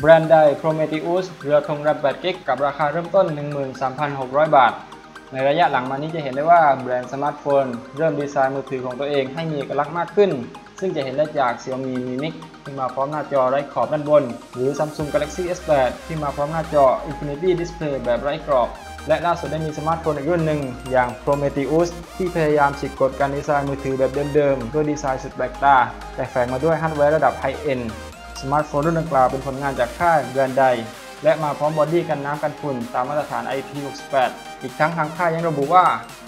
แบรนด์ใด Prometheus เรือธงแรม8กิกกับราคาเริ่มต้น 13,600 บาท ในระยะหลังมานี้จะเห็นได้ว่าแบรนด์สมาร์ทโฟน เริ่มดีไซน์มือถือของตัวเองให้มีเอกลักษณ์มากขึ้น ซึ่งจะเห็นได้จาก Xiaomi Mi Mix ที่มาพร้อมหน้าจอไร้ขอบด้านบน หรือ Samsung Galaxy S8 ที่มาพร้อมหน้าจอ Infinity Display แบบไร้กรอบ และล่าสุดได้มีสมาร์ทโฟนอีกรุ่นหนึ่งอย่าง Prometheus ที่พยายามฉีกกฎการดีไซน์มือถือแบบเดิมๆด้วยดีไซน์สุดแปลกตาแต่แฝงมาด้วยฮาร์ดแวร์ระดับไฮเอ็น สมาร์ทโฟนรุ่นดังกล่าวเป็นผลงานจากค่ายแบรนด์ใด และมาพร้อมบอดี้กันน้ำกันฝุ่นตามมาตรฐาน IP68 อีกทั้งทางค่ายยังระบุว่า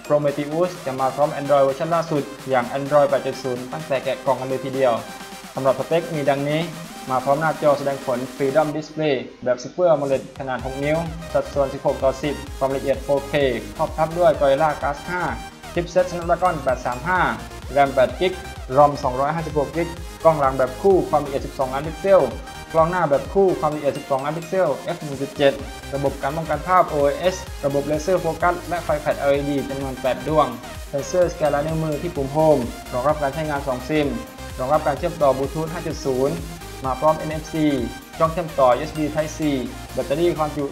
Prometheus จะมาพร้อม Android เวอร์ชันล่าสุด อย่าง Android 8.0 ตั้งแต่แกะกล่องกันเลยทีเดียวสำหรับสเปคมีดังนี้มาพร้อมหน้าจอแสดงผล Freedom Display แบบ Super AMOLED ขนาด 6 นิ้ว สัดส่วน 16 ต่อ 10 ความละเอียด 4K ครอบทับด้วย Gorilla Glass 5 Chipset Snapdragon 835 RAM 8 g b ROM 256 g b กล้องหลังแบบคู่ความละเอียด 12 ล้านพิกเซล กล้องหน้าแบบคู่ความละเอียด 12 ล้านพิกเซล f 1.7 ระบบการป้องกันภาพ OIS ระบบเลเซอร์โฟกัส และไฟแฟลช LED จำนวน 8 ดวง เซนเซอร์สแกนลายนิ้วมือที่ปุ่มโฮม รองรับการใช้งาน 2 ซิม รองรับการเชื่อมต่อบลูทูธ 5.0 มาพร้อม NFC ช่องเชื่อมต่อ USB Type C แบตเตอรี่ความจุ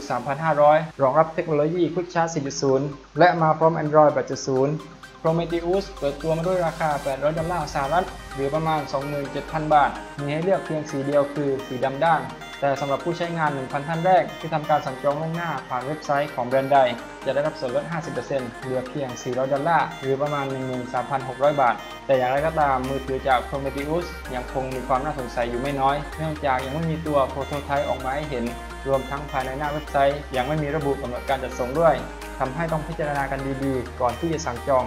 3,500 รองรับเทคโนโลยี Quick Charge 4.0 และมาพร้อม Android 8.0 Prometheus เปิดตัวมาด้วยราคา 800 ดอลลาร์สหรัฐ หรือประมาณ 27,000 บาท มีให้เลือกเพียงสีเดียวคือสีดำด้าน แต่สำหรับผู้ใช้งาน 1,000 ท่านแรก ที่ทำการสั่งจองล่วงหน้าผ่านเว็บไซต์ของแบรนด์ใด จะได้รับส่วนลด 50%เหลือเพียง 400 ดอลลาร์ หรือประมาณ 13,600 บาท แต่อย่างไรก็ตามมือถือจาก Prometheus ยังคงมีความน่าสงสัยอยู่ไม่น้อย เนื่องจากยังไม่มีตัวโปรโตไทป์ออกมาให้เห็น รวมทั้งภายในหน้าเว็บไซต์ ยังไม่มีระบุกำหนดการจัดส่งด้วยทำให้ต้องพิจารณากันดีๆ ก่อนที่จะสั่งจอง